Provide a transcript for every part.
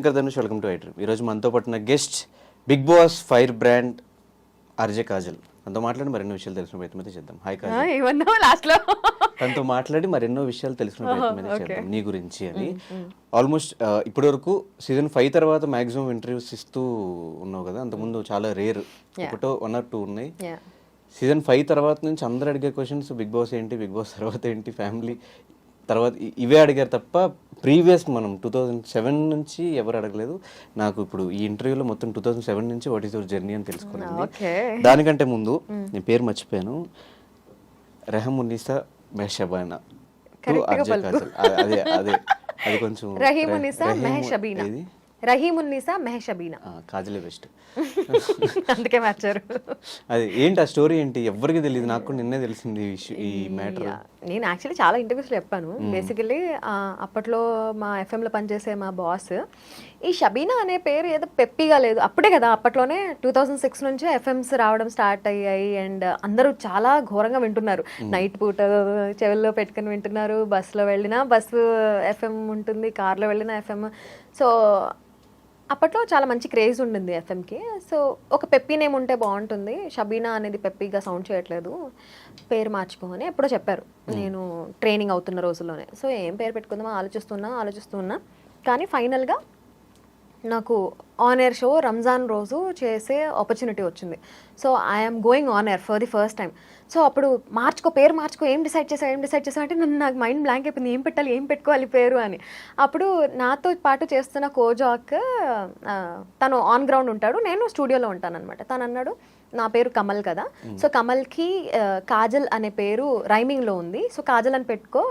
Shankar Dhanush welcome to ఐటర్ ఈరోజు మనతో పట్టిన guest big boss fire brand RJ Kajal. తనతో మాట్లాడి మరెన్నో విషయాలు తెలుసుకునే ప్రయత్నం అయితే చేద్దాం. హాయ్ కాజల్. తనతో మాట్లాడి మరెన్నో విషయాలు తెలుసుకునే ప్రయత్నం అయితే చేద్దాం. నీ గురించి అని. ఆల్మోస్ట్ ఇప్పటి వరకు సీజన్ ఫైవ్ తర్వాత మాక్సిమం ఇంటర్వ్యూస్ ఇస్తూ ఉన్నావు కదా. అంతకుముందు చాలా రేర్ ఒకటో వన్ ఆర్ టూ ఉన్నాయి. సీజన్ ఫైవ్ తర్వాత నుంచి అందరు అడిగే క్వశ్చన్స్ బిగ్ బాస్ ఏంటి బిగ్ బాస్ తర్వాత ఏంటి ఫ్యామిలీ తర్వాత ఇవే అడిగారు తప్ప ప్రీవియస్ మనం టూ థౌజండ్ సెవెన్ నుంచి ఎవరు అడగలేదు. నాకు ఇప్పుడు ఈ ఇంటర్వ్యూలో మొత్తం టూ థౌజండ్ సెవెన్ నుంచి వాట్ ఈస్ యువర్ జర్నీ అని తెలుసుకున్నాను దానికంటే ముందు నేను పేరు మర్చిపోయాను. గా పలుకు. అదే అదే అది కొంచెం రహీమున్నిసా అబీనా కాజలే బెస్ట్ అందుకే మార్చారు. అది ఏంటి ఆ స్టోరీ ఏంటి? ఎవరికి తెలియదు. నాకు కూడా నిన్నే తెలిసింది ఈ మ్యాటర్. నేను యాక్చువల్లీ చాలా ఇంటర్వ్యూస్లో చెప్పాను. బేసికలీ అప్పట్లో మా ఎఫ్ఎంలో పనిచేసే మా బాస్ ఈ షబీనా అనే పేరు ఏదో పెప్పిగా లేదు. అప్పుడే కదా అప్పట్లోనే టూ థౌజండ్ సిక్స్ నుంచి ఎఫ్ఎంస్ రావడం స్టార్ట్ అయ్యాయి అండ్ అందరూ చాలా ఘోరంగా వింటున్నారు. నైట్ పూట చెవుల్లో పెట్టుకుని వింటున్నారు. బస్సులో వెళ్ళినా బస్సు ఎఫ్ఎం ఉంటుంది కార్లో వెళ్ళినా ఎఫ్ఎం సో అప్పట్లో చాలా మంచి క్రేజ్ ఉండింది ఎఫ్ఎంకి. సో ఒక పెప్పీ నేమ్ ఉంటే బాగుంటుంది. షబీనా అనేది పెప్పీగా సౌండ్ చేయట్లేదు. పేరు మార్చుకోమని ఎప్పుడో చెప్పారు. నేను ట్రైనింగ్ అవుతున్న రోజుల్లోనే. సో ఏం పేరు పెట్టుకుందామో? ఆలోచిస్తున్నా ఆలోచిస్తున్నా. కానీ ఫైనల్గా నాకు ఆన్ ఎయిర్ షో రంజాన్ రోజు చేసే ఆపర్చునిటీ వచ్చింది. So I'm going on air for the first time so అప్పుడు మార్చుకో పేరు మార్చుకో ఏం డిసైడ్ చేసావు ఏం డిసైడ్ చేసావు అంటే నన్ను నాకు మైండ్ బ్లాంక్ అయిపోయింది. ఏం పెట్టాలి ఏం పెట్టుకోవాలి పేరు అని. అప్పుడు నాతో పాటు చేస్తున్న కోజాక్ తను ఆన్ గ్రౌండ్ ఉంటాడు. నేను స్టూడియోలో ఉంటాను అనమాట తను అన్నాడు నా పేరు కమల్ కదా. సో కమల్కి కాజల్ అనే పేరు రైమింగ్లో ఉంది. సో కాజల్ అని పెట్టుకో.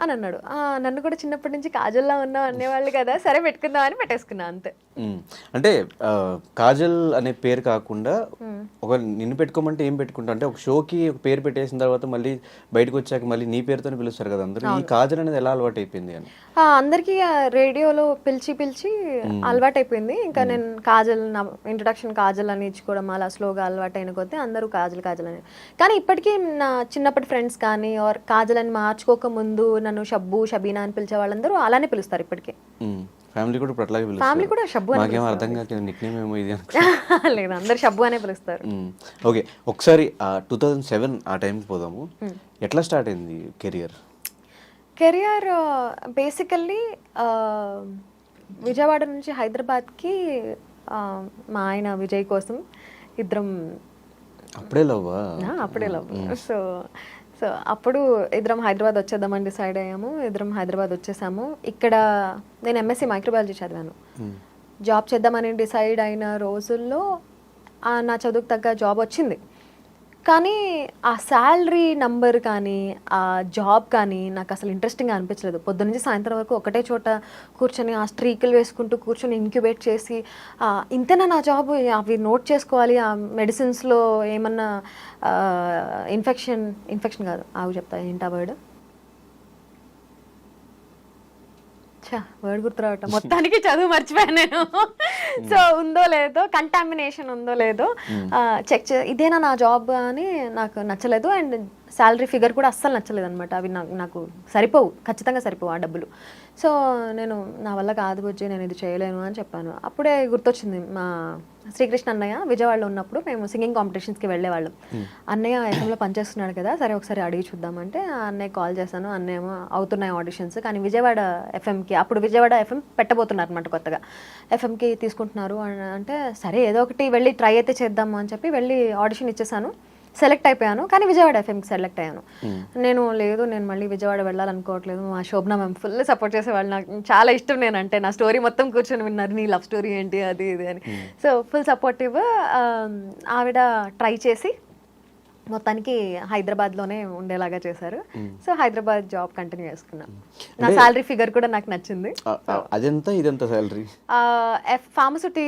అని అన్నాడు. "ఆ, నన్ను కూడా చిన్నప్పటి నుంచి కాజల్లా ఉన్నావు అనేవాళ్ళు కదా సరే పెట్టుకుందాం అని పెట్టేసుకున్నా అంతే. అంటే కాజల్ అనే పేరు కాకుండా ఒక నిన్ను పెట్టుకోమంటే ఏం పెట్టుకుంటా అంటే ఒక షోకి ఒక పేరు పెట్టేసిన తర్వాత మళ్ళీ బయటకు వచ్చాక మళ్ళీ నీ పేరుతోనే పిలుస్తారు కదా అందరూ. ఈ కాజల్ అనేది ఎలా అలవాటు అయిపోయింది అని? ఆ, అందరికీ రేడియోలో పిలిచి పిలిచి అలవాటైపోయింది. ఇంకా నేను కాజల్ నా ఇంట్రడక్షన్ కాజల్ అని ఇచ్చుకోవడం అలా స్లోగా అలవాటు అయిన కొద్దీ అందరూ కాజల్ కాజల్ అని. కానీ ఇప్పటికీ నా చిన్నప్పటి ఫ్రెండ్స్ కానీ ఆర్ కాజల్ అని మార్చుకోక ముందు నన్ను షబ్బు షబీనా అని పిలిచే వాళ్ళందరూ అలానే పిలుస్తారు ఇప్పటికీ. ఫ్యామిలీ కూడా ఇప్పుడు అట్లాగే ఫ్యామిలీ కూడా షబ్బు అని అర్థం కాక నిక్ నేమ్ ఏమో ఇది లేదు అందరు షబ్బు అనే పిలుస్తారు. ఓకే ఒకసారి టూ థౌజండ్ సెవెన్ ఆ టైంకి పోదాము. ఎట్లా స్టార్ట్ అయింది కెరియర్ కెరియర్ బేసికల్లీ విజయవాడ నుంచి హైదరాబాద్కి మా ఆయన విజయ్ కోసం ఇద్దరం అప్పుడే లవ్వా ఆ, అప్పుడే లవ్ సో సో అప్పుడు ఇద్దరం హైదరాబాద్ వచ్చేద్దామని డిసైడ్ అయ్యాము. ఇద్దరం హైదరాబాద్ వచ్చేసాము. ఇక్కడ నేను ఎంఎస్సి మైక్రోబయాలజీ చదివాను. జాబ్ చేద్దామని డిసైడ్ అయిన రోజుల్లో నా చదువుకు తగ్గ జాబ్ వచ్చింది. కానీ ఆ శాలరీ నంబర్ కానీ ఆ జాబ్ కానీ నాకు అసలు ఇంట్రెస్టింగ్గా అనిపించలేదు. పొద్దు నుంచి సాయంత్రం వరకు ఒకటే చోట కూర్చొని ఆ స్ట్రీకులు వేసుకుంటూ కూర్చొని ఇంక్యుబేట్ చేసి ఇంతేనా నా జాబ్ అవి నోట్ చేసుకోవాలి. ఆ మెడిసిన్స్లో ఏమన్నా ఇన్ఫెక్షన్ ఇన్ఫెక్షన్ కాదు. అవి చెప్తా ఏంటా వర్డ్ వర్డ్ గుర్తురావటం మొత్తానికి చదువు మర్చిపోయాను నేను. సో ఉందో లేదో కంటామినేషన్ ఉందో లేదో చెక్ చే ఇదేనా నా జాబ్ అని నాకు నచ్చలేదు. అండ్ శాలరీ ఫిగర్ కూడా అస్సలు నచ్చలేదు అనమాట అవి నాకు నాకు సరిపోవు ఖచ్చితంగా సరిపోవు ఆ డబ్బులు. సో నేను నా వల్ల కాదు బుజ్జి నేను ఇది చేయలేను అని చెప్పాను. అప్పుడే గుర్తొచ్చింది మా శ్రీకృష్ణ అన్నయ్య విజయవాడలో ఉన్నప్పుడు మేము సింగింగ్ కాంపిటీషన్స్కి వెళ్ళేవాళ్ళం. అన్నయ్య ఎఫ్ఎంలో పనిచేస్తున్నాడు కదా సరే ఒకసారి అడిగి చూద్దామంటే అన్నయ్య కాల్ చేశాను. అన్నయ్య అవుతున్నాయి ఆడిషన్స్ కానీ విజయవాడ ఎఫ్ఎంకి అప్పుడు విజయవాడ ఎఫ్ఎం పెట్టబోతున్నారు అనమాట కొత్తగా. ఎఫ్ఎంకి తీసుకుంటున్నారు అంటే సరే ఏదో ఒకటి వెళ్ళి ట్రై అయితే చేద్దాము అని చెప్పి వెళ్ళి ఆడిషన్ ఇచ్చేసాను. సెలెక్ట్ అయిపోయాను కానీ విజయవాడ ఎఫ్ఎంకి సెలెక్ట్ అయ్యాను. నేను లేదు నేను మళ్ళీ విజయవాడ వెళ్ళాలనుకోవట్లేదు. మా శోభన మ్యామ్ ఫుల్ సపోర్ట్ చేసేవాళ్ళు. నాకు చాలా ఇష్టం నేను అంటే నా స్టోరీ మొత్తం కూర్చొని విన్నారు నీ లవ్ స్టోరీ ఏంటి? అది ఇది అని. సో ఫుల్ సపోర్టివ్ ఆవిడ ట్రై చేసి మొత్తానికి హైదరాబాద్లోనే ఉండేలాగా చేశారు. సో హైదరాబాద్ జాబ్ కంటిన్యూ చేసుకున్నాను నా శాలరీ ఫిగర్ కూడా నాకు నచ్చింది. అదెంత ఇదెంత శాలరీ ఫార్మసిటీ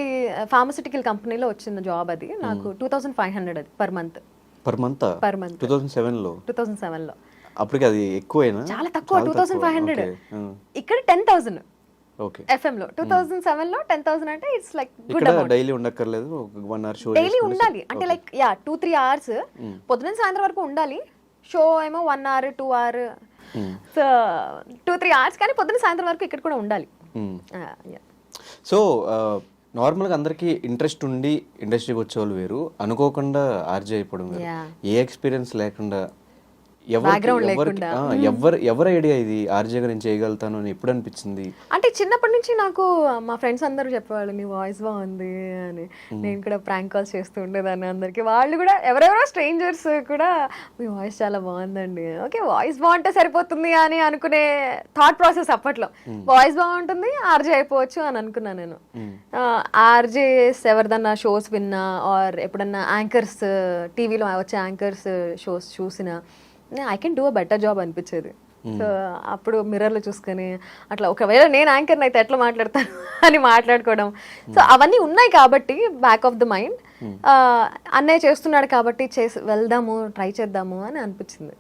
ఫార్మసిటికల్ కంపెనీలో వచ్చిన జాబ్ అది. నాకు టూ థౌసండ్ ఫైవ్ హండ్రెడ్ అది per month per month per month two thousand సెవెన్లో టూ థౌసండ్ సెవెన్లో అప్పటికి అది ఎక్కువేనా? చాలా తక్కువ టూ థౌసండ్ ఫైవ్ హండ్రెడ్ ఇక్కడ టెన్ థౌసండ్ ఓకే. ఎఫ్ఎంలో టూ థౌసండ్ సెవెన్లో టెన్ థౌసండ్ అంటే ఇట్స్ లైక్ గుడ్ డైలీ ఉండక్కర్లేదు. వన్ అవర్ షో డైలీ ఉండాలి. అంటే like ya two three hours పొద్దున సాయంత్రం వరకు ఉండాలి. షో ఏమో one hour two hour so two three hours కానీ పొద్దున సాయంత్రం వరకు ఇక్కడ కూడా ఉండాలి. Ah, yeah. సో నార్మల్గా అందరికీ ఇంట్రెస్ట్ ఉండి ఇండస్ట్రీకి వచ్చే వాళ్ళు వేరు అనుకోకుండా ఆర్జే అయిపోవడం వేరు. ఏ ఎక్స్పీరియన్స్ లేకుండా ఎవరు ఎవరి ఐడియా ఇది? ఆర్జేగా నేను చేయగలుగుతాను అని ఎప్పుడు అనిపించింది? అంటే చిన్నప్పటి నుంచి నాకు మా ఫ్రెండ్స్ అందరూ చెప్పేవాళ్ళు నీ వాయిస్ బాగుంది అని. నేను కూడా ప్రాంక్ కాల్స్ చేస్తూ ఉండేదాన్ని అందరికి. వాళ్ళు కూడా ఎవరెవరో స్ట్రేంజర్స్ కూడా మీ వాయిస్ చాలా బాగుందండి. ఓకే వాయిస్ బాగుంటే సరిపోతుంది అని అనుకునే థాట్ ప్రాసెస్ అప్పట్లో. వాయిస్ బాగుంటుంది ఆర్జే అయిపోవచ్చు అని అనుకున్నాను నేను. ఆర్జేస్ ఎవరిదన్నా షోస్ విన్నా ఆర్ ఎప్పుడన్నా యాంకర్స్ టీవీలో వచ్చే యాంకర్స్ షోస్ చూసినా I can do a better job అనిపించేది. సో అప్పుడు మిర్రర్లో చూసుకొని అట్లా ఒకవేళ నేను యాంకర్ అయితే ఎట్లా మాట్లాడతాను అని మాట్లాడుకోవడం. సో అవన్నీ ఉన్నాయి కాబట్టి బ్యాక్ ఆఫ్ ద మైండ్ అన్నయ్య చేస్తున్నాడు కాబట్టి చేసి వెళ్దాము ట్రై చేద్దాము అని అనిపించింది.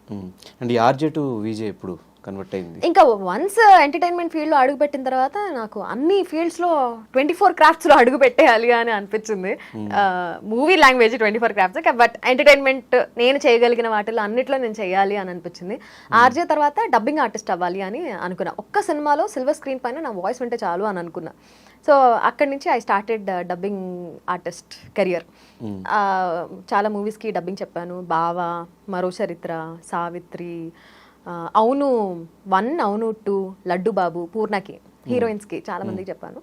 అండ్ ఈ ఆర్జే టు విజే ఎప్పుడు? కన్వర్ట్ అయింది. ఇంకా వన్స్ ఎంటర్టైన్మెంట్ ఫీల్డ్లో అడుగు పెట్టిన తర్వాత నాకు అన్ని ఫీల్డ్స్లో ట్వంటీ ఫోర్ క్రాఫ్ట్స్లో అడుగు పెట్టేయాలి అని అనిపించింది. Movie language twenty four crafts but entertainment నేను చేయగలిగిన వాటిలో అన్నిట్లో నేను చేయాలి అని అనిపించింది. ఆర్జే తర్వాత డబ్బింగ్ ఆర్టిస్ట్ అవ్వాలి అని అనుకున్నా. ఒక్క సినిమాలో సిల్వర్ స్క్రీన్ పైన నా వాయిస్ వింటే చాలు అని అనుకున్నా. సో అక్కడి నుంచి I started dubbing artist career చాలా మూవీస్కి డబ్బింగ్ చెప్పాను. బావ మరో చరిత్ర సావిత్రి అవును వన్ అవును టూ లడ్డు బాబు పూర్ణకి హీరోయిన్స్కి చాలా మందికి చెప్పాను.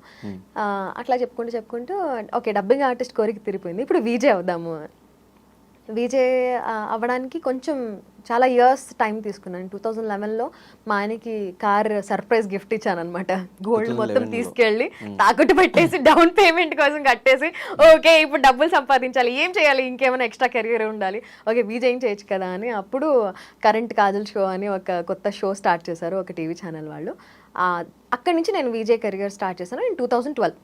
అట్లా చెప్పుకుంటూ చెప్పుకుంటూ ఓకే డబ్బింగ్ ఆర్టిస్ట్ కోరిక తిరిగిపోయింది ఇప్పుడు విజే అవుదాము. విజే అవ్వడానికి కొంచెం చాలా ఇయర్స్ టైం తీసుకున్నాను. టూ థౌజండ్ లెవెన్లో మా ఆయనకి కార్ సర్ప్రైజ్ గిఫ్ట్ ఇచ్చాను అనమాట గోల్డ్ మొత్తం తీసుకెళ్ళి తాకట్టు పెట్టేసి డౌన్ పేమెంట్ కోసం కట్టేసి ఓకే ఇప్పుడు డబ్బులు సంపాదించాలి. ఏం చేయాలి? ఇంకేమైనా ఎక్స్ట్రా కెరియర్ ఉండాలి? ఓకే విజయ్ ఏం చేయొచ్చు కదా? అని అప్పుడు కరెంట్ కాజల్ షో అని ఒక కొత్త షో స్టార్ట్ చేశారు ఒక టీవీ ఛానల్ వాళ్ళు. అక్కడి నుంచి నేను విజయ్ కెరియర్ స్టార్ట్ చేశాను. In two thousand twelve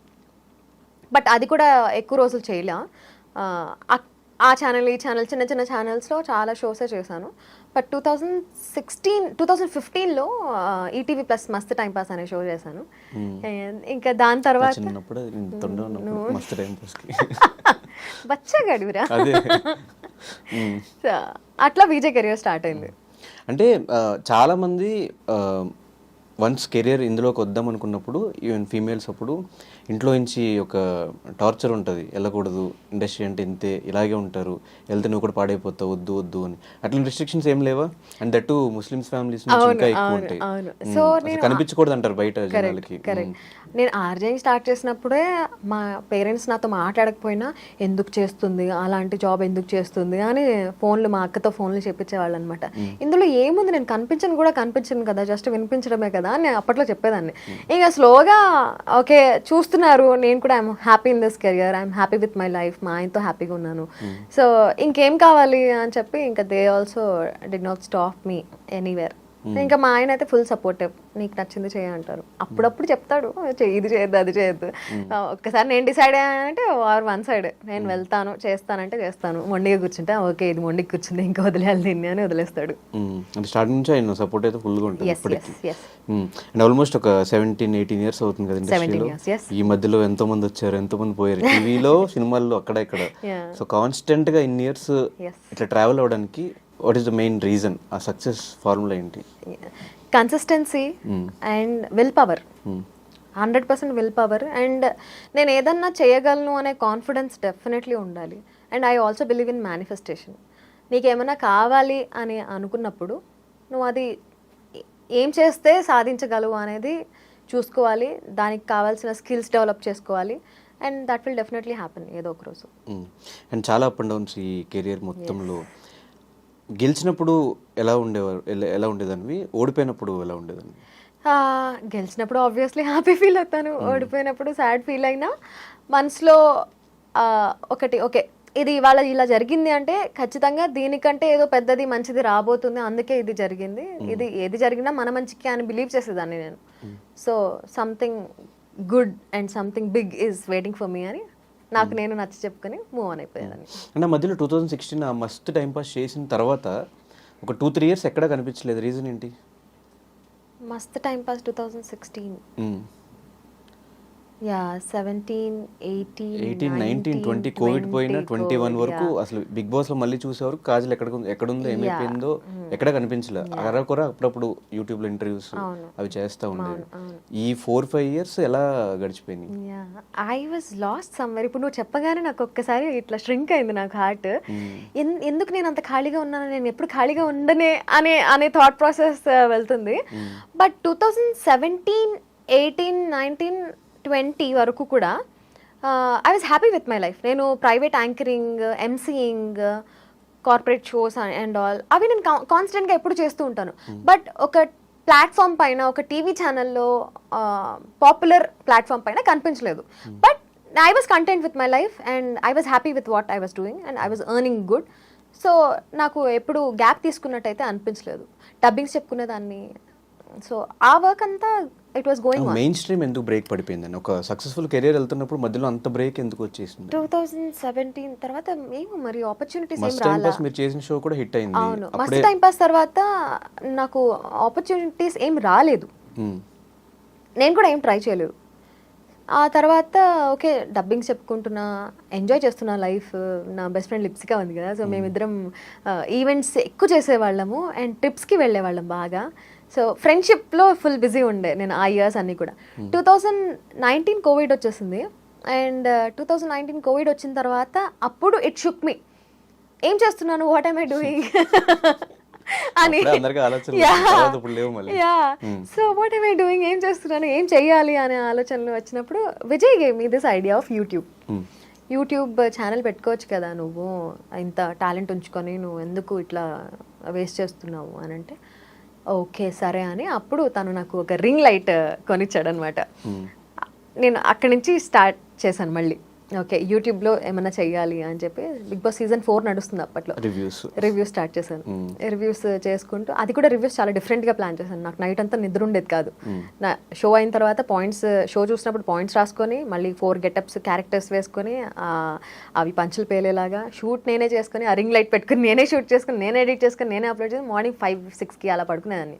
but అది కూడా ఎక్కువ రోజులు చేయలే. ఆ, ఛానల్ ఈ ఛానల్ చిన్న చిన్న ఛానల్స్లో చాలా షోసే చేశాను. But two thousand sixteen two thousand ఫిఫ్టీన్లో ETV plus Mast time pass అనే షో చేశాను. And ఇంకా దాని తర్వాత అదే మ్మ్. So, అట్లా విజయ్ కెరియర్ స్టార్ట్ అయింది. అంటే ఆ, చాలా మంది వన్స్ కెరియర్ ఇందులోకి వద్దాం అనుకున్నప్పుడు ఈవెన్ ఫీమేల్స్ అప్పుడు ఇంట్లో నుంచి ఒక టార్చర్ ఉంటుంది. వెళ్ళకూడదు ఇండస్ట్రీ అంటే ఇంతే ఇలాగే ఉంటారు. వెళ్తే నువ్వు కూడా పాడైపోతావు వద్దు వద్దు అని. అట్లా రిస్ట్రిక్షన్స్ ఏం లేవా? అండ్ దట్టు ముస్లిమ్స్ ఫ్యామిలీస్ ఇంకా ఎక్కువ ఉంటాయి. నేను- కనిపించకూడదు అంటారు బయట జనాలకి. నేను ఆర్జేయింగ్ స్టార్ట్ చేసినప్పుడే మా పేరెంట్స్ నాతో మాట్లాడకపోయినా ఎందుకు చేస్తుంది అలాంటి జాబ్ ఎందుకు చేస్తుంది అని ఫోన్లు మా అక్కతో ఫోన్లు చెప్పించేవాళ్ళు అనమాట ఇందులో ఏముంది? నేను కనిపించను కూడా కనిపించను కదా జస్ట్ వినిపించడమే కదా అని అప్పట్లో చెప్పేదాన్ని. ఇంకా స్లోగా ఓకే చూస్తున్నారు నేను కూడా I'm happy in this career I'm happy with my life మా ఆయనతో హ్యాపీగా ఉన్నాను. సో ఇంకేం కావాలి అని చెప్పి ఇంకా they also did not stop me anywhere ఇంకా మా ఆయన అయితే ఫుల్ సపోర్టివ్. నీకు నచ్చింది చేయ అంటారు. అప్పుడప్పుడు చెప్తాడు. "చెయ్యి, ఇది చేయొద్దు అది చేయొద్దు. ఒక్కసారి నేను డిసైడ్ అయ్యానంటే ఆర్ వన్ సైడ్. నేను వెళ్తాను చేస్తానంటే చేస్తాను. మొండిగా కూర్చుంటే ఓకే ఇది మొండికి కూర్చుంది ఇంకా వదిలేయాలి దీన్ని అని వదిలేస్తాడు. అంటే స్టార్టింగ్ నుంచి ఆయన సపోర్ట్ అయితే ఫుల్గా ఉంటుంది ఇప్పటికి. అండ్ ఆల్మోస్ట్ ఒక సెవెంటీన్ ఎయిటీన్ ఇయర్స్ అవుతుంది కదా 17 ఇండస్ట్రీలో years, yes. ఈ మధ్యలో ఎంతో మంది వచ్చారు ఎంతో మంది పోయారు. టీవీలో సినిమాల్లో అక్కడ ఇక్కడ. సో కాన్స్టెంట్గా ఇన్ని ఇయర్స్. ఇట్లా ట్రావెల్ అవ్వడానికి what is the main reason? ఆ సక్సెస్ ఫార్ములా ఏంటి? Consistency and will power. Hmm. Hundred percent will power. And నేను ఏదన్నా చేయగలను అనే కాన్ఫిడెన్స్ డెఫినెట్లీ ఉండాలి. And I also believe in manifestation నీకేమైనా కావాలి అని అనుకున్నప్పుడు నువ్వు అది ఏ- ఏం చేస్తే సాధించగలవు అనేది చూసుకోవాలి. దానికి కావాల్సిన స్కిల్స్ డెవలప్ చేసుకోవాలి. And that will definitely happen ఏదో ఒక రోజు. అండ్ చాలా అప్ అండ్ డౌన్స్ ఈ కెరియర్ మొత్తంలో. గెలిచినప్పుడు ఎలా ఉండేవారు ఎలా- ఉండేదానివి? ఓడిపోయినప్పుడు ఎలా ఉండేదాన్ని గెలిచినప్పుడు ఆబ్వియస్లీ హ్యాపీ ఫీల్ అవుతాను. ఓడిపోయినప్పుడు సాడ్ ఫీల్ అయినా మనసులో ఒకటి ఓకే ఇది ఇవాళ ఇలా జరిగింది అంటే ఖచ్చితంగా దీనికంటే ఏదో పెద్దది మంచిది రాబోతుంది అందుకే ఇది జరిగింది. ఇది ఏది జరిగినా మన మంచికి అని బిలీవ్ చేసేదాన్ని నేను. So something good and something big is waiting for me అని నాకు నేను నచ్చ చెప్పుకొని మూవ్ ఆన్ అయిపోయేదాన్ని. అంటే మధ్యలో టూ థౌజండ్ సిక్స్టీన్ ఆ మస్తు టైం పాస్ చేసిన తర్వాత ఒక టూ త్రీ ఇయర్స్ ఎక్కడ కనిపించలేదు. రీజన్ ఏంటి? Mast time pass two thousand sixteen. Yeah seventeen eighteen eighteen nineteen twenty COVID పోయిన ట్వంటీ వన్ వరకు అసలు బిగ్ బాస్లో మళ్ళీ చూసేవారు. కాజల్ ఎక్కడ ఎక్కడుందో ఏమైపోయిందో ఎక్కడ కనిపించలే. అరకొర అప్పుడప్పుడు యూట్యూబ్లో ఇంటర్వ్యూస్ అవి చేస్తా ఉండేది ఈ ఫోర్ ఫైవ్ ఇయర్స్ ఎలా గడిచిపోయినాయి? ఐ వాజ్ లాస్ట్ సమ్మర్ ఇప్పుడు నువ్వు చెప్పగానే నాకు ఒక్కసారి ఇట్లా స్ట్రింక్ అయింది నాకు హార్ట్ ఎందుకు నేను అంత ఖాళీగా ఉన్నాను? నేను ఎప్పుడు ఖాళీగా ఉండనే అనే అనే థాట్ ప్రాసెస్ వెళ్తుంది. But two thousand seventeen eighteen nineteen twenty వరకు కూడా I was happy with my life నేను private anchoring emceeing corporate shows and all అవి నేను కాన్స్టెంట్గా ఎప్పుడు చేస్తూ ఉంటాను. బట్ ఒక ప్లాట్ఫామ్ పైన ఒక టీవీ ఛానల్లో పాపులర్ ప్లాట్ఫామ్ పైన కనిపించలేదు. But I was content with my life and I was happy with what I was doing and I was earning good so నాకు ఎప్పుడు గ్యాప్ తీసుకున్నట్టయితే అనిపించలేదు. డబ్బింగ్స్ చెప్పుకునేదాన్ని సో ఆ వర్క్ అంతా it was going mainstream ఎందుకు break పడిపోయిందని ఒక సక్సెస్ఫుల్ కెరియర్ వెళ్తున్నప్పుడు మధ్యలో అంత బ్రేక్ ఎందుకు వచ్చేసింది? టూ థౌజండ్ సెవెంటీన్ తర్వాత మేము మరి ఆపర్చునిటీస్ ఏం మస్ట్ రాలా? మీరు చేసిన షో కూడా హిట్ అయింది. అవును. అప్పుడే టైం పాస్ తర్వాత నాకు ఆపర్చునిటీస్ ఏం రాలేదు. మ్మ్. నేను కూడా ఏం ట్రై చేయలేదు. ఆ తర్వాత ఓకే డబ్బింగ్ చెప్పుకుంటున్నా ఎంజాయ్ చేస్తున్నా లైఫ్ నా బెస్ట్ ఫ్రెండ్ లిప్సికా ఉంది కదా సో మేమిద్దరం ఈవెంట్స్ ఎక్కువ చేసేవాళ్ళము అండ్ ట్రిప్స్కి వెళ్ళేవాళ్ళం బాగా. సో ఫ్రెండ్షిప్లో ఫుల్ బిజీ ఉండే నేను ఆ ఇయర్స్ అన్నీ కూడా. టూ థౌజండ్ నైన్టీన్ కోవిడ్ వచ్చేసింది. And two thousand nineteen COVID వచ్చిన తర్వాత అప్పుడు ఇట్ షుక్ మీ ఏం చేస్తున్నాను? వాట్ ఐమ్ ఐ డూయింగ్ అని. Yeah so what I'm I doing ఏం చేస్తున్నాను? ఏం చెయ్యాలి అనే ఆలోచనలు వచ్చినప్పుడు Vijay gave me this idea of YouTube. YouTube channel పెట్టుకోవచ్చు కదా నువ్వు ఇంత టాలెంట్ ఉంచుకొని నువ్వు ఎందుకు ఇట్లా వేస్ట్ చేస్తున్నావు అని అంటే ఓకే సరే అని అప్పుడు తను నాకు ఒక రింగ్ లైట్ కొనిచ్చాడు అనమాట నేను అక్కడి నుంచి స్టార్ట్ చేశాను మళ్ళీ. ఓకే యూట్యూబ్లో ఏమైనా చెయ్యాలి అని చెప్పి బిగ్ బాస్ సీజన్ ఫోర్ నడుస్తుంది అప్పట్లో. రివ్యూస్ రివ్యూ స్టార్ట్ చేశాను. రివ్యూస్ చేసుకుంటూ అది కూడా రివ్యూస్ చాలా డిఫరెంట్గా ప్లాన్ చేశాను. నాకు నైట్ అంతా నిద్ర ఉండేది కాదు. నా షో అయిన తర్వాత పాయింట్స్ షో చూసినప్పుడు పాయింట్స్ రాసుకొని మళ్ళీ ఫోర్ గెటప్స్ క్యారెక్టర్స్ వేసుకొని అవి పంచులు పేలేలాగా షూట్ నేనే చేసుకొని ఆ రింగ్ లైట్ పెట్టుకుని నేనే షూట్ చేసుకుని నేనే ఎడిట్ చేసుకుని నేనే అప్లోడ్ చేసి మార్నింగ్ ఫైవ్ సిక్స్కి అలా పడుకునేదాన్ని.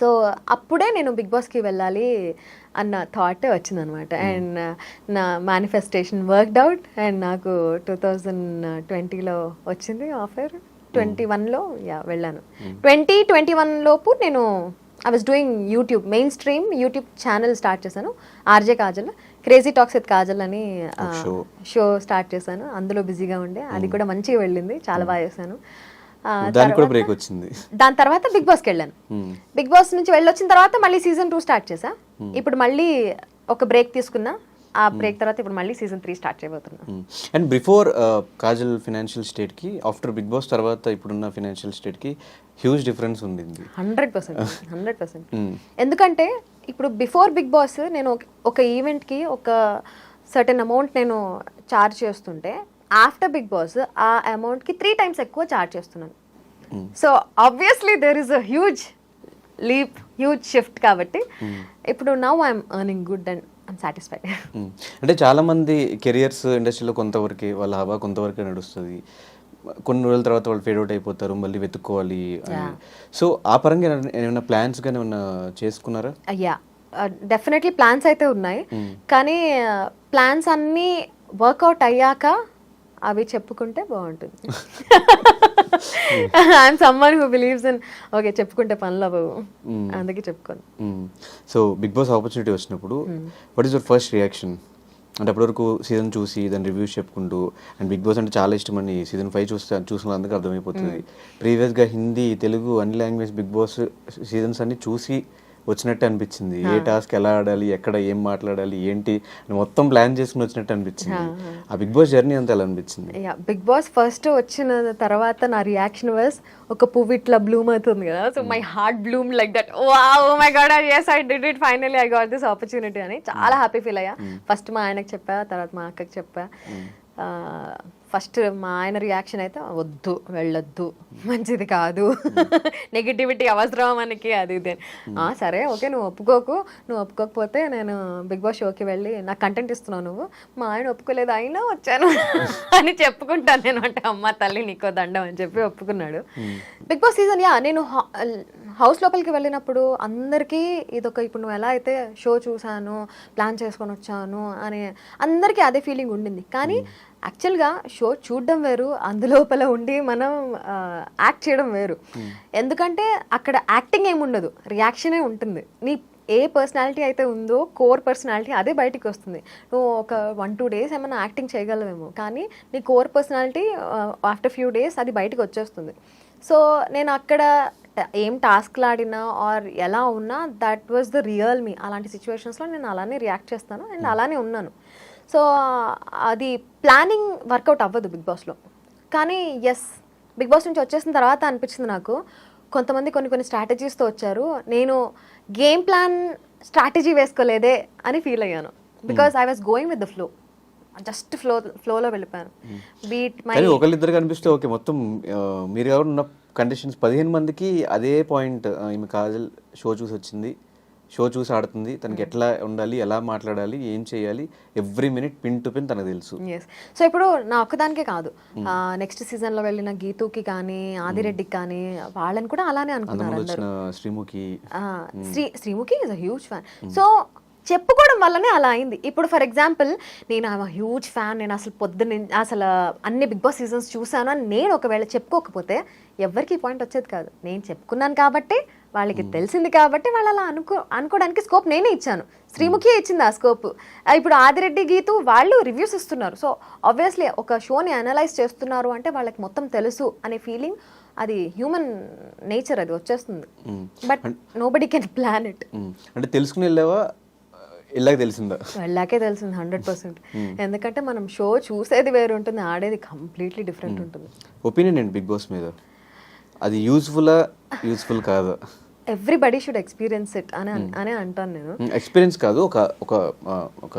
సో అప్పుడే నేను బిగ్ బాస్కి వెళ్ళాలి అన్న థాట్ వచ్చిందనమాట. అండ్ నా మేనిఫెస్టేషన్ వర్క్డ్ అవుట్ అండ్ నాకు టూ థౌజండ్ ట్వంటీలో వచ్చింది ఆఫర్ ట్వంటీ వన్లో యా వెళ్ళాను. ట్వంటీ ట్వంటీ వన్ లోపు నేను I was doing YouTube mainstream YouTube channel start చేశాను. RJ Kajal crazy talks with Kajal అని. షో స్టార్ట్ చేశాను. అందులో బిజీగా ఉండే. అది కూడా మంచిగా వెళ్ళింది. చాలా బాగా చేశాను. దానికి కూడా బ్రేక్ వచ్చింది. దాని తర్వాత బిగ్ బాస్కి వెళ్ళాను. బిగ్ బాస్ నుంచి వెళ్ళొచ్చిన తర్వాత మళ్ళీ సీజన్ టూ స్టార్ట్ చేసా ఇప్పుడు మళ్ళీ ఒక బ్రేక్ తీసుకున్నా. ఆ బ్రేక్ తర్వాత ఇప్పుడు మళ్ళీ సీజన్ త్రీ స్టార్ట్ చేయబోతున్నా. అండ్ బిఫోర్ కాజల్ ఫినాన్షియల్ స్టేట్కి ఆఫ్టర్ బిగ్ బాస్ తర్వాత ఇప్పుడున్న ఫినాన్షియల్ స్టేట్కి హ్యూజ్ డిఫరెన్స్ ఉండింది. Hundred percent hundred percent. ఎందుకంటే ఇప్పుడు బిఫోర్ బిగ్ బాస్ నేను ఒక- ఒక ఈవెంట్కి ఒక సర్టెన్ అమౌంట్ నేను చార్జ్ చేస్తుంటే ఆఫ్టర్ బిగ్ బాస్ ఆ అమౌంట్కి త్రీ టైమ్స్ ఎక్కువ చార్జ్ చేస్తున్నాను. So obviously there is a huge leap huge shift కాబట్టి ఇప్పుడు now I'm earning good and I'm satisfied. అంటే చాలా మంది కెరియర్స్ ఇండస్ట్రీలో కొంతవరకే వాళ్ళ హవా కొంతవరకే నడుస్తుంది. కొన్ని రోజుల తర్వాత వాళ్ళు ఫేడ్ అవుట్ అయిపోతారు మళ్ళీ వెతుక్కోవాలి సో ఆ పరంగా ఏమైనా- ఏమైనా ప్లాన్స్ కానీ ఏమైనా చేసుకున్నారా? అయ్యా డెఫినెట్లీ ప్లాన్స్ అయితే ఉన్నాయి. కానీ ప్లాన్స్ అన్నీ వర్కౌట్ అయ్యాక అవి చెప్పుకుంటే బాగుంటుంది. I'm someone who believes in okay చెప్పుకుంటే పనులు అవ్వవు. అందుకే చెప్పుకోను. సో బిగ్ బాస్ ఆపర్చునిటీ వచ్చినప్పుడు what is your first reaction అంటే అప్పటివరకు సీజన్ చూసి దాని రివ్యూస్ చెప్పుకుంటూ అండ్ బిగ్ బాస్ అంటే చాలా ఇష్టం అని సీజన్ ఫైవ్ చూస్తే చూసినందుకు అర్థమైపోతుంది. ప్రీవియస్గా హిందీ తెలుగు అన్ని లాంగ్వేజ్ బిగ్ బాస్ సీజన్స్ అన్ని చూసి వచ్చినట్టు అనిపించింది. ఏ టాస్క్ ఎలా ఆడాలి? ఎక్కడ ఏం మాట్లాడాలి? ఏంటి? మొత్తం ప్లాన్ చేసుకుని వచ్చినట్టు అనిపించింది. ఆ బిగ్ బాస్ జర్నీ అంతా ఎలా అనిపించింది? యా బిగ్ బాస్ ఫస్ట్ వచ్చిన తర్వాత నా రియాక్షన్ వాజ్ ఒక పువ్వు ఇట్లా బ్లూమ్ అవుతుంది కదా. So my heart bloom like that wow my god yes I did it finally I got this opportunity అని చాలా హ్యాపీ ఫీల్ అయ్యా. ఫస్ట్ మా ఆయనకు చెప్పా తర్వాత మా అక్కకి చెప్పా. ఫస్ట్ మా ఆయన రియాక్షన్ అయితే వద్దు వెళ్ళొద్దు మంచిది కాదు. నెగిటివిటీ అవసరం మనకి అది ఇది. అని. "ఆ, సరే ఓకే నువ్వు ఒప్పుకోకు. నువ్వు ఒప్పుకోకపోతే నేను బిగ్ బాస్ షోకి వెళ్ళి నాకు కంటెంట్ ఇస్తున్నావు నువ్వు. మా ఆయన ఒప్పుకోలేదు అయినా వచ్చాను. అని చెప్పుకుంటాను నేను. అంటే అమ్మ తల్లి నీకో దండం అని చెప్పి ఒప్పుకున్నాడు. బిగ్ బాస్ సీజన్ యా నేను హౌస్ లోపలికి వెళ్ళినప్పుడు అందరికీ ఇదొక ఇప్పుడు నువ్వు ఎలా అయితే షో చూసాను ప్లాన్ చేసుకొని వచ్చాను అని అందరికీ అదే ఫీలింగ్ ఉండింది. కానీ యాక్చువల్గా షో చూడడం వేరు అందులోపల ఉండి మనం యాక్ట్ చేయడం వేరు. ఎందుకంటే అక్కడ యాక్టింగ్ ఏమి ఉండదు రియాక్షనే ఉంటుంది. నీ ఏ పర్సనాలిటీ అయితే ఉందో కోర్ పర్సనాలిటీ అదే బయటికి వస్తుంది. నువ్వు ఒక వన్ టూ డేస్ ఏమైనా యాక్టింగ్ చేయగలవేమో కానీ నీ core personality after few days అది బయటికి వచ్చేస్తుంది. సో నేను అక్కడ ఏం టాస్క్లు ఆడినా ఆర్ ఎలా ఉన్నా that was the real me అలాంటి సిచ్యువేషన్స్లో నేను అలానే రియాక్ట్ చేస్తాను అండ్ అలానే ఉన్నాను. సో అది ప్లానింగ్ వర్కౌట్ అవ్వదు బిగ్ బాస్లో. కానీ ఎస్ బిగ్ బాస్ నుంచి వచ్చేసిన తర్వాత అనిపించింది నాకు. కొంతమంది కొన్ని కొన్ని స్ట్రాటజీస్తో వచ్చారు. నేను గేమ్ ప్లాన్ స్ట్రాటజీ వేసుకోలేదే అని ఫీల్ అయ్యాను. Because I was going with the flow just flow ఫ్లోలో వెళ్ళిపోయాను. బీట్ మై కానీ ఒకళ్ళిద్దరు కనిపిస్తే ఓకే మొత్తం మీరు ఎవరు కండిషన్స్. పదిహేను మందికి అదే పాయింట్ ఈమె కాజల్ షో చూసి వచ్చింది. షో చూసి ఆడుతుంది. తనకి ఎట్లా ఉండాలి ఎలా మాట్లాడాలి ఏం చేయాలి every minute pin to pin తనకు తెలుసు. సో ఇప్పుడు నా ఒక్కదానికే కాదు. నెక్స్ట్ సీజన్లో వెళ్ళిన గీతుకి కానీ ఆదిరెడ్డికి కానీ వాళ్ళని కూడా అలానే అనుకున్నారు Sreemukhi. Sree Sreemukhi is a huge fan so చెప్పుకోవడం వల్లనే అలా అయింది. ఇప్పుడు ఫర్ ఎగ్జాంపుల్ నేను ఆ హ్యూజ్ ఫ్యాన్ నేను అసలు పొద్దున్న అసలు అన్ని బిగ్ బాస్ సీజన్స్ చూసాను అని నేను ఒకవేళ చెప్పుకోకపోతే ఎవరికి పాయింట్ వచ్చేది కాదు. నేను చెప్పుకున్నాను కాబట్టి వాళ్ళకి తెలిసింది కాబట్టి వాళ్ళు అలా అనుకో అనుకోవడానికి స్కోప్ నేనే ఇచ్చాను. శ్రీముఖి ఇచ్చింది ఆ స్కోప్. ఇప్పుడు ఆదిరెడ్డి గీతు వాళ్ళు రివ్యూస్ ఇస్తున్నారు. సో ఆబ్వియస్లీ ఒక షోని అనలైజ్ చేస్తున్నారు అంటే వాళ్ళకి మొత్తం తెలుసు అనే ఫీలింగ్ అది హ్యూమన్ నేచర్ అది వచ్చేస్తుంది. But nobody can plan it. అంటే తెలుసుకుని వెళ్ళావా? వెళ్ళాక తెలిసిందా? వెళ్ళాకే తెలిసింది హండ్రెడ్ పర్సెంట్. ఎందుకంటే మనం షో చూసేది వేరు ఉంటుంది ఆడేది కంప్లీట్లీ డిఫరెంట్ ఉంటుంది. ఒపీనియన్ ఏంటి బిగ్ బాస్ మీద? అది యూస్ఫుల్లా యూస్ఫుల్ కాదా. ఎవ్రీబడి షుడ్ ఎక్స్పీరియన్స్ ఇట్ అని అని అంటాను నేను. ఎక్స్పీరియన్స్ కాదు ఒక ఒక ఒక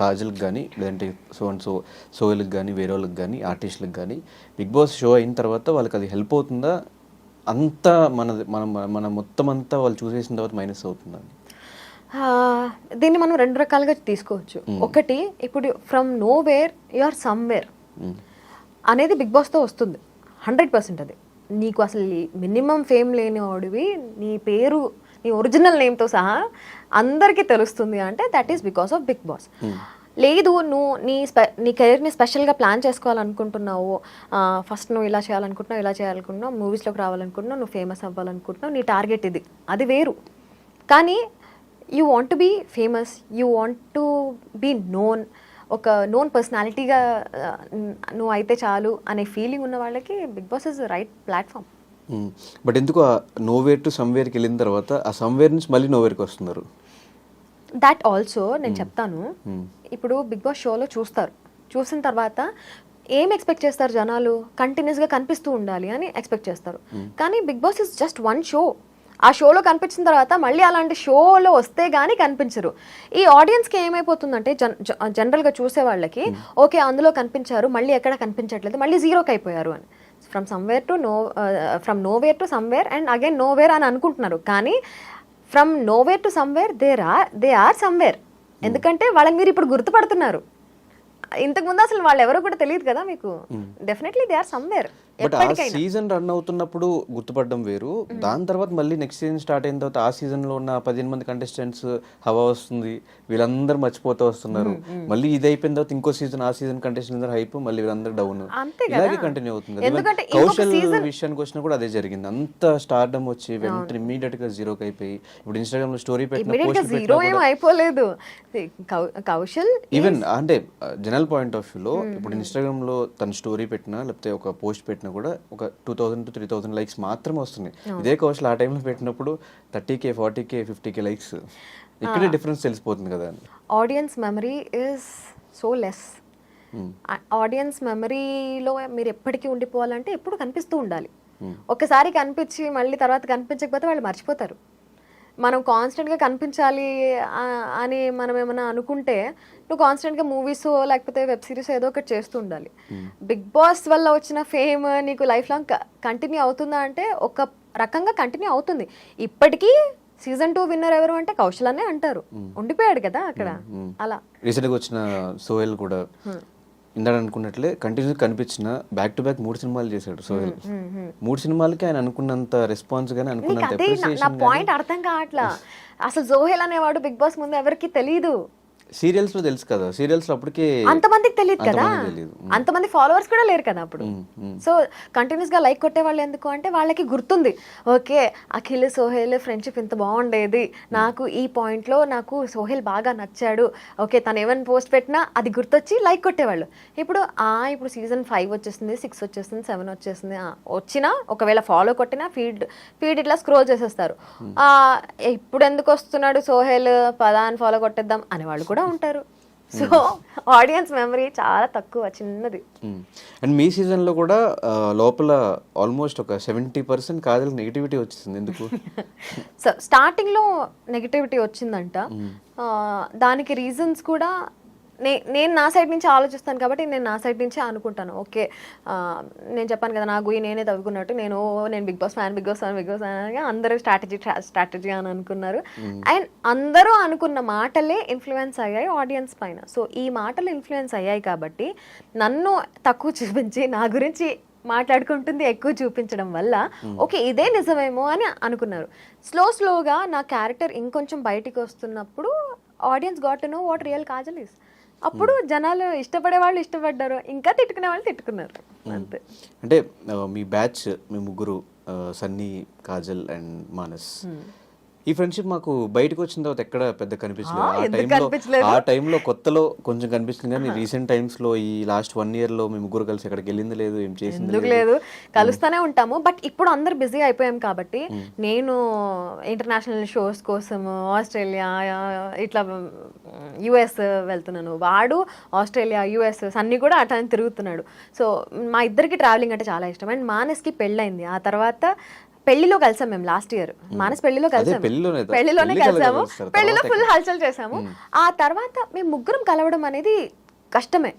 కాజల్కి కానీ లేదంటే సో అండ్ సో సోయల్కి కానీ వేరే వాళ్ళకి కానీ ఆర్టిస్టులకు కానీ బిగ్ బాస్ షో అయిన తర్వాత వాళ్ళకి అది హెల్ప్ అవుతుందా? అంతా మన మన మన మొత్తం అంతా వాళ్ళు చూసేసిన తర్వాత మైనస్ అవుతుందా ఆ, దీన్ని మనం రెండు రకాలుగా తీసుకోవచ్చు. ఒకటి ఇప్పుడు from nowhere you are somewhere. అనేది బిగ్ బాస్తో వస్తుంది. హండ్రెడ్ పర్సెంట్ అది. నీకు అసలు మినిమం ఫేమ్ లేని వాడివి నీ పేరు నీ ఒరిజినల్ నేమ్తో సహా అందరికీ తెలుస్తుంది అంటే that is because of Bigg Boss లేదు నువ్వు నీ స్పె నీ కెరీర్ని స్పెషల్గా ప్లాన్ చేసుకోవాలనుకుంటున్నావు. ఫస్ట్ నువ్వు ఇలా చేయాలనుకుంటున్నావు ఇలా చేయాలనుకుంటున్నావు మూవీస్లోకి రావాలనుకుంటున్నావు నువ్వు ఫేమస్ అవ్వాలనుకుంటున్నావు నీ టార్గెట్ ఇది. అది వేరు. కానీ you want to be famous you want to be known ఒక నోన్ పర్సనాలిటీగా నువ్వు అయితే చాలు అనే ఫీలింగ్ ఉన్న వాళ్ళకి Bigg Boss is right platform. But ఎందుకు నోవేర్ టు సమ్వేర్కి వెళ్ళిన తర్వాత ఆ సమ్వేర్ నుంచి మళ్ళీ నోవేర్కి వస్తున్నారు? దాట్ ఆల్సో నేను చెప్తాను. ఇప్పుడు బిగ్ బాస్ షోలో చూస్తారు. చూసిన తర్వాత ఏం ఎక్స్పెక్ట్ చేస్తారు జనాలు? కంటిన్యూస్గా కనిపిస్తూ ఉండాలి అని ఎక్స్పెక్ట్ చేస్తారు. కానీ Bigg Boss is just one show ఆ షోలో కనిపించిన తర్వాత మళ్ళీ అలాంటి షోలో వస్తే గానీ కనిపించరు. ఈ ఆడియన్స్కి ఏమైపోతుందంటే జన్ జనరల్గా చూసే వాళ్ళకి ఓకే అందులో కనిపించారు మళ్ళీ ఎక్కడ కనిపించట్లేదు మళ్ళీ జీరోకి అయిపోయారు అని from somewhere to no from nowhere to somewhere and again nowhere అని అనుకుంటున్నారు. కానీ from nowhere to somewhere there are they are somewhere ఎందుకంటే వాళ్ళని మీరు ఇప్పుడు గుర్తుపడుతున్నారు. ఇంతకు ముందు అసలు వాళ్ళు ఎవరో కూడా తెలియదు కదా మీకు. Definitely they are somewhere but ఆ సీజన్ రన్ అవుతున్నప్పుడు గుర్తుపడడం వేరు. దాని తర్వాత మళ్ళీ నెక్స్ట్ సీజన్ స్టార్ట్ అయిన తర్వాత ఆ సీజన్లో ఉన్న పదిహేను మంది కంటెస్టెంట్స్ హవా వస్తుంది. వీళ్ళందరూ మర్చిపోతూ వస్తున్నారు. మళ్ళీ ఇది అయిపోయిన తర్వాత ఇంకో సీజన్ ఆ సీజన్ కంటెస్టెంట్ హైప్ మళ్ళీ వీళ్ళందరూ డౌన్. ఇలాగే కంటిన్యూ అవుతుంది. కౌశల్ విషయానికి వచ్చినా కూడా అదే జరిగింది. అంత స్టార్డమ్ వచ్చి వెంటనే ఇమీడియట్గా జీరోకి అయిపోయి ఇప్పుడు ఇన్స్టాగ్రామ్లో స్టోరీ పెట్టిన జీరో ఏం అయిపోలేదు. కౌశల్ ఈవెన్ అంటే జనరల్ పాయింట్ ఆఫ్ వ్యూలో ఇప్పుడు ఇన్స్టాగ్రామ్లో తన స్టోరీ పెట్టినా లేకపోతే ఒక పోస్ట్ పెట్టినా కూడా ఒక two thousand to three thousand likes మాత్రమే వస్తున్నాయి. ఇదే కౌశల్ ఆ టైంలో పెట్టినప్పుడు thirty K forty K fifty K likes ఇక్కడే డిఫరెన్స్ తెలిసిపోతుంది కదా. Audience memory is so less audience మెమరీలో మీరు ఎప్పటికీ ఉండిపోవాలంటే ఎప్పుడు కనిపిస్తూ ఉండాలి. ఒకసారి కనిపించి మళ్ళీ తర్వాత కనిపించకపోతే వాళ్ళు మర్చిపోతారు. మనం కాన్స్టెంట్గా కనిపించాలి అని మనం ఏమైనా అనుకుంటే నువ్వు కాన్స్టెంట్గా మూవీస్ లేకపోతే వెబ్ సిరీస్ ఏదో ఒకటి చేస్తూ ఉండాలి. బిగ్ బాస్ వల్ల వచ్చిన ఫేమ్ నీకు లైఫ్ లాంగ్ కంటిన్యూ అవుతుందా అంటే ఒక రకంగా కంటిన్యూ అవుతుంది. ఇప్పటికీ సీజన్ టూ విన్నర్ ఎవరు అంటే కౌశల్ అనే అంటారు. ఉండిపోయాడు కదా అక్కడ. అలా. రీసెంట్గా వచ్చిన సోయల్ కూడా ఇందాక అనుకున్నట్లే కంటిన్యూ కనిపించిన బ్యాక్ టు బ్యాక్ మూడు సినిమాలు చేశాడు సోహెల్. మూడు సినిమాలకి ఆయన అనుకున్నంత రెస్పాన్స్ నీకు అనుకున్నంత పాయింట్ అర్థం కావట్లా. అసలు జోహెల్ అనేవాడు బిగ్ బాస్ ముందు ఎవరికి తెలియదు సీరియల్స్లో తెలుసు కదా. సీరియల్స్లో అప్పటికే అంతమందికి తెలియదు కదా. అంతమంది ఫాలోవర్స్ కూడా లేరు కదా అప్పుడు. సో కంటిన్యూస్గా లైక్ కొట్టే వాళ్ళు ఎందుకు అంటే వాళ్ళకి గుర్తుంది. ఓకే అఖిల్ సోహెల్ ఫ్రెండ్షిప్ ఇంత బాగుండేది. నాకు ఈ పాయింట్లో నాకు సోహెల్ బాగా నచ్చాడు. ఓకే తను ఏమైనా పోస్ట్ పెట్టినా అది గుర్తొచ్చి లైక్ కొట్టేవాళ్ళు. ఇప్పుడు ఆ ఇప్పుడు సీజన్ ఫైవ్ వచ్చేస్తుంది సిక్స్ వచ్చేస్తుంది సెవెన్ వచ్చేస్తుంది. ఆ, వచ్చినా ఒకవేళ ఫాలో కొట్టినా ఫీడ్ ఫీడ్ ఇట్లా స్క్రోల్ చేసేస్తారు. ఆ, ఇప్పుడు ఎందుకు వస్తున్నాడు సోహెల్? పదా అని ఫాలో కొట్టేద్దాం అనేవాళ్ళు కూడా ఉంటారు. సో ఆడియన్స్ మెమరీ చాలా తక్కువ చిన్నది. అండ్ మీ సీజన్లో కూడా లోపల ఆల్మోస్ట్ ఒక సెవెంటీ పర్సెంట్ కాజల్ నెగిటివిటీ వచ్చేసింది. ఎందుకు? సో స్టార్టింగ్లో నెగిటివిటీ వచ్చిందంట. దానికి రీజన్స్ కూడా నే నేను నా సైడ్ నుంచి ఆలోచిస్తాను కాబట్టి నేను నా సైడ్ నుంచే అనుకుంటాను. ఓకే నేను చెప్పాను కదా నా గుయి నేనే తవ్వుకున్నట్టు నేను నేను Bigg Boss fan Bigg Boss fan Bigg Boss fan అని అందరూ స్ట్రాటజీ స్ట్రాటజీ అని అనుకున్నారు. అండ్ అందరూ అనుకున్న మాటలే ఇన్ఫ్లుయెన్స్ అయ్యాయి ఆడియన్స్ పైన. సో ఈ మాటలు ఇన్ఫ్లుయెన్స్ అయ్యాయి కాబట్టి నన్ను తక్కువ చూపించి నా గురించి మాట్లాడుకుంటుంది ఎక్కువ చూపించడం వల్ల ఓకే ఇదే నిజమేమో అని అనుకున్నారు. స్లో స్లోగా నా క్యారెక్టర్ ఇంకొంచెం బయటికి వస్తున్నప్పుడు audience got to know what real Kajal is అప్పుడు జనాలు ఇష్టపడే వాళ్ళు ఇష్టపడ్డారు ఇంకా తిట్టుకునే వాళ్ళు తిట్టుకున్నారు. అంతే. అంటే మీ బ్యాచ్ మీ ముగ్గురు సన్నీ కాజల్ అండ్ మానస్ ఈ ఫ్రెండ్షిప్ మాకు బయటకు వచ్చిన తర్వాత ఎక్కడ పెద్ద కనిపించలేదు. ఆ, టైంలో కనిపించలేదు? ఆ టైంలో కొత్తలో కొంచెం కనిపించింది కానీ రీసెంట్ టైమ్స్లో ఈ లాస్ట్ వన్ ఇయర్లో మీ ముగ్గురు కలిసి ఎక్కడికి వెళ్ళింది లేదు ఏం చేసింది లేదు. కలుస్తూనే ఉంటాము. బట్ ఇప్పుడు అందరు బిజీ అయిపోయాం కాబట్టి నేను ఇంటర్నేషనల్ షోస్ కోసం ఆస్ట్రేలియా ఇట్లా యుఎస్ వెళ్తున్నాను. వాడు ఆస్ట్రేలియా యుఎస్ అన్ని కూడా అట్లా తిరుగుతున్నాడు. సో మా ఇద్దరికి ట్రావెలింగ్ అంటే చాలా ఇష్టం. అండ్ మానస్కి పెళ్ళైంది ఆ తర్వాత పెళ్ళిలో కలిసాం మేము లాస్ట్ ఇయర్ మానస్ పెళ్ళిలో కలిసాము. పెళ్ళిలోనే కలిసాము. పెళ్ళిలో ఫుల్ హల్చల్ చేసాము. ఆ తర్వాత మేము ముగ్గురం కలవడం అనేది కష్టమే.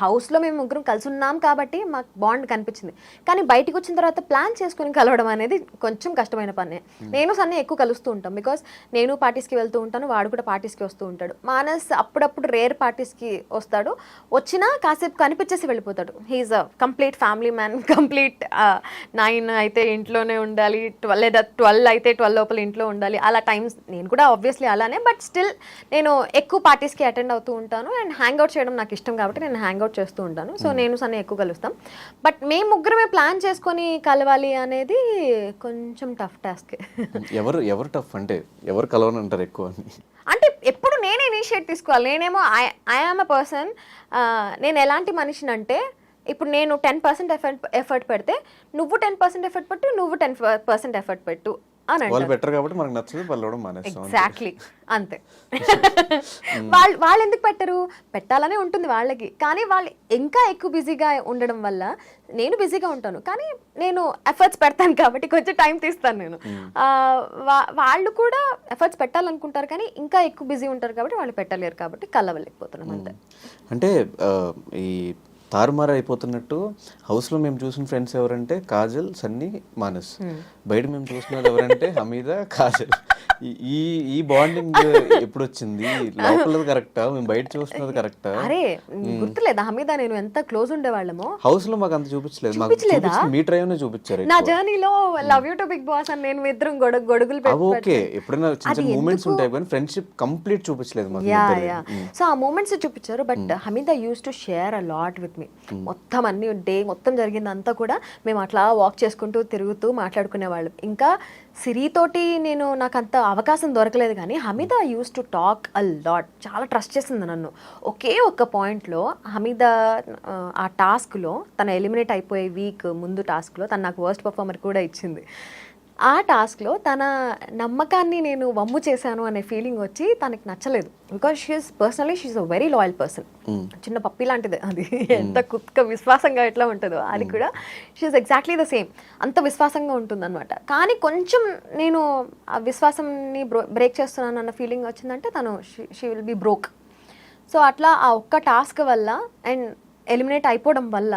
హౌస్లో మేము ముగ్గురం కలిసి ఉన్నాం కాబట్టి మాకు బాండ్ కనిపించింది. కానీ బయటికి వచ్చిన తర్వాత ప్లాన్ చేసుకుని కలవడం అనేది కొంచెం కష్టమైన పనే. నేను సన్నీ ఎక్కువ కలుస్తూ ఉంటాం. బికాస్ నేను పార్టీస్కి వెళ్తూ ఉంటాను వాడు కూడా పార్టీస్కి వస్తూ ఉంటాడు. మానస్ అప్పుడప్పుడు రేర్ పార్టీస్కి వస్తాడు. వచ్చినా కాసేపు కనిపించేసి వెళ్ళిపోతాడు. He's a complete family man complete nine అయితే ఇంట్లోనే ఉండాలి ట్వెల్వ్ లేదా ట్వెల్వ్ అయితే ట్వెల్వ్ లోపల ఇంట్లో ఉండాలి. అలా టైమ్స్ నేను కూడా ఆబ్వియస్లీ అలానే బట్ స్టిల్ నేను ఎక్కువ పార్టీస్కి అటెండ్ అవుతూ ఉంటాను. అండ్ హ్యాంగ్ అవుట్ చేయడం నాకు ఇష్టం కాబట్టి నేను హ్యాంగ్ అవుట్ చేస్తూ ఉంటాను. సో నేను సన్ని ఎక్కువ కలుస్తాం. బట్ మేము ముగ్గురమే ప్లాన్ చేసుకొని కలవాలి అనేది కొంచెం టఫ్ టాస్క్. ఎవరు ఎవరు టఫ్ అంటే ఎవరు కలవని అంటారు ఎక్కువ అంటే ఎప్పుడు నేనే ఇనిషియేట్ తీసుకోవాలి. నేనేమో ఐ ఆమ్ అ పర్సన్ నేను ఎలాంటి మనిషిని అంటే ఇప్పుడు నేను టెన్ పర్సెంట్ ఎఫర్ట్ ఎఫర్ట్ పెడితే నువ్వు టెన్ పర్సెంట్ ఎఫర్ట్ పెట్టు నువ్వు టెన్ పర్సెంట్ ఎఫర్ట్ పెట్టు. వాళ్ళు బెటర్ కాబట్టి మనకు నచ్చదు వాళ్ళు మానేస్తాం. ఎగ్జాక్ట్లీ అంతే. వాళ్ళు వాళ్ళు ఎందుకు పెట్టరు? పెట్టాలనే ఉంటుంది వాళ్ళకి. కానీ వాళ్ళు ఇంకా ఎక్కువ బిజీగా ఉండడం వల్ల నేను బిజీగా ఉంటాను. కానీ నేను ఎఫర్ట్స్ పెడతాను కాబట్టి కొంచెం టైం తీస్తాను నేను. వాళ్ళు కూడా ఎఫర్ట్స్ పెట్టాలనుకుంటారు కానీ ఇంకా ఎక్కువ బిజీ ఉంటారు కాబట్టి వాళ్ళు పెట్టలేరు కాబట్టి కలవలేకపోతున్నాం అంతే. అంటే ఈ తారుమారు అయిపోతున్నట్టు హౌస్లో మేము చూసిన ఫ్రెండ్స్ ఎవరంటే కాజల్ సన్నీ మానస్. బయట మేము చూసినది ఎవరంటే హమీద కాజల్. ఈ- ఈ బాండింగ్ ఎప్పుడు వచ్చింది లోపలది కరెక్టా మేము బయట చూస్తున్నది కరెక్టా అరే గుర్తులేదా? హమీదా నేను ఎంత క్లోజ్ ఉండేవాళ్ళమో? హౌస్లో మాకు అంత చూపించలేదు. మాకు మీ ట్రైవ్నే చూపించారు నా. జర్నీలో love you to Bigg Boss అని నేను ఇద్దరం గొడవ గొడుగులు ఓకే. ఎప్పుడైనా చిన్న చిన్న మూమెంట్స్? ఉంటాయి కానీ ఫ్రెండ్షిప్ కంప్లీట్ చూపించలేదు మాకు యా ఇద్దరిని. యా సో ఆ మూమెంట్స్ చూపించారు but Hamida used to share a lot with me మొత్తం అన్ని డే మొత్తం జరిగిందంతా కూడా మేము అట్లా వాక్ చేసుకుంటూ తిరుగుతూ మాట్లాడుకునే వాళ్ళం. ఇంకా సిరితోటి నేను నాకు అంత అవకాశం దొరకలేదు కానీ Hamida used to talk a lot చాలా ట్రస్ట్ చేసింది నన్ను. ఒకే ఒక్క పాయింట్లో హమీద ఆ, ఆ టాస్క్లో తన ఎలిమినేట్ అయిపోయే వీక్ ముందు టాస్క్లో తను నాకు వర్స్ట్ పర్ఫార్మర్ కూడా ఇచ్చింది. ఆ టాస్క్లో తన నమ్మకాన్ని నేను వమ్ము చేశాను అనే ఫీలింగ్ వచ్చి తనకి నచ్చలేదు. Because she's personally she's a very loyal person చిన్న పప్పి లాంటిది అది. ఎంత కుక్క విశ్వాసంగా ఎట్లా ఉంటుందో అది కూడా. షీఈస్ ఎగ్జాక్ట్లీ ద సేమ్ అంత విశ్వాసంగా ఉంటుందన్నమాట. కానీ కొంచెం నేను ఆ విశ్వాసంని బ్రో బ్రేక్ చేస్తున్నాను అన్న ఫీలింగ్ వచ్చిందంటే తను she will be broke so అట్లా ఆ ఒక్క టాస్క్ వల్ల అండ్ ఎలిమినేట్ అయిపోవడం వల్ల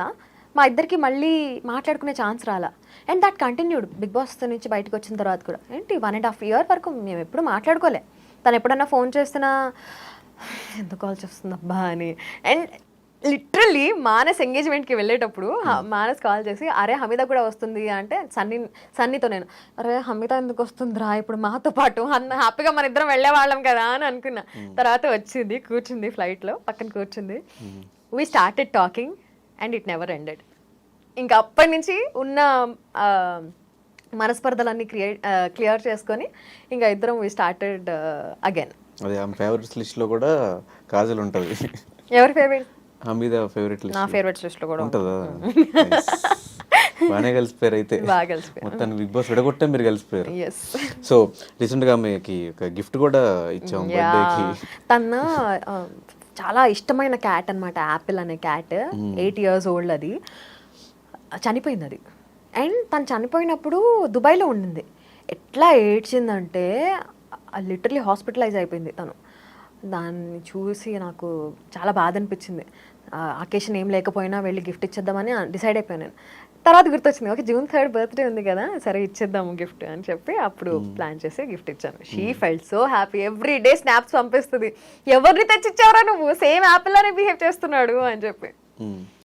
మా ఇద్దరికి మళ్ళీ మాట్లాడుకునే ఛాన్స్ రాలా. And that continued Bigg Boss నుంచి బయటకు వచ్చిన తర్వాత కూడా. ఏంటి వన్ అండ్ హాఫ్ ఇయర్ వరకు మేము ఎప్పుడు మాట్లాడుకోలే. తను ఎప్పుడన్నా ఫోన్ చేస్తున్నా ఎందుకు కాల్ చేస్తుంది అబ్బా అని. అండ్ లిటరల్లీ మానస్ ఎంగేజ్మెంట్కి వెళ్ళేటప్పుడు హ- మానస్ కాల్ చేసి అరే హమీద కూడా వస్తుంది. అంటే సన్నీ సన్నీతో నేను అరే హమీద ఎందుకు వస్తుందిరా? ఇప్పుడు మాతో పాటు అన్న హ్యాపీగా మన ఇద్దరం వెళ్ళేవాళ్ళం కదా అని అనుకున్నా. తర్వాత వచ్చింది కూర్చుంది ఫ్లైట్లో పక్కన కూర్చుంది. We started talking and it never ended ఇంకా అప్పటి నుంచి ఉన్న మనస్పర్ధలన్నీ క్రియేట్ క్లియర్ చేసుకొని ఇంకా ఇద్దరం వీ స్టార్టెడ్ అగైన్ అది ఆమె ఫేవరెట్స్ లిస్ట్లో కూడా కాజల్ ఉంటుంది. ఎవరి ఫేవరెట్ హమీద ఫేవరెట్ నా లిస్ట్ ఫేవరెట్స్ లిస్ట్లో కూడా. ఉంటుందా. బాగానే కలిసిపోయారు అయితే. బాగా కలిసిపోయాం. మొత్తాన్ని బిగ్ బాస్ విడగొట్టే మీరు కలిసిపోయారు. సో రీసెంట్గా ఆమెకి ఒక గిఫ్ట్ కూడా ఇచ్చాం బర్త్డేకి తన చాలా ఇష్టమైన క్యాట్ అన్నమాట. యాపిల్ అనే క్యాట్ ఎయిట్ ఇయర్స్ ఓల్డ్ అది. చనిపోయింది అది. అండ్ తను చనిపోయినప్పుడు దుబాయ్లో ఉండింది. ఎట్లా ఏడ్చిందంటే లిటరలీ హాస్పిటలైజ్ అయిపోయింది తను. దాన్ని చూసి నాకు చాలా బాధ అనిపించింది. అకేషన్ ఏం లేకపోయినా వెళ్ళి గిఫ్ట్ ఇచ్చేద్దామని డిసైడ్ అయిపోయాను నేను. తర్వాత గుర్తొచ్చింది. ఓకే జూన్ థర్డ్ బర్త్డే ఉంది కదా సరే ఇచ్చేద్దాము గిఫ్ట్ అని చెప్పి అప్పుడు ప్లాన్ చేసి గిఫ్ట్ ఇచ్చాను. She felt so happy. Every day snaps పంపిస్తుంది. ఎవరిని తెచ్చిచ్చావరా నువ్వు? సేమ్ యాపిల్ అనే బిహేవ్ చేస్తున్నాడు అని చెప్పి.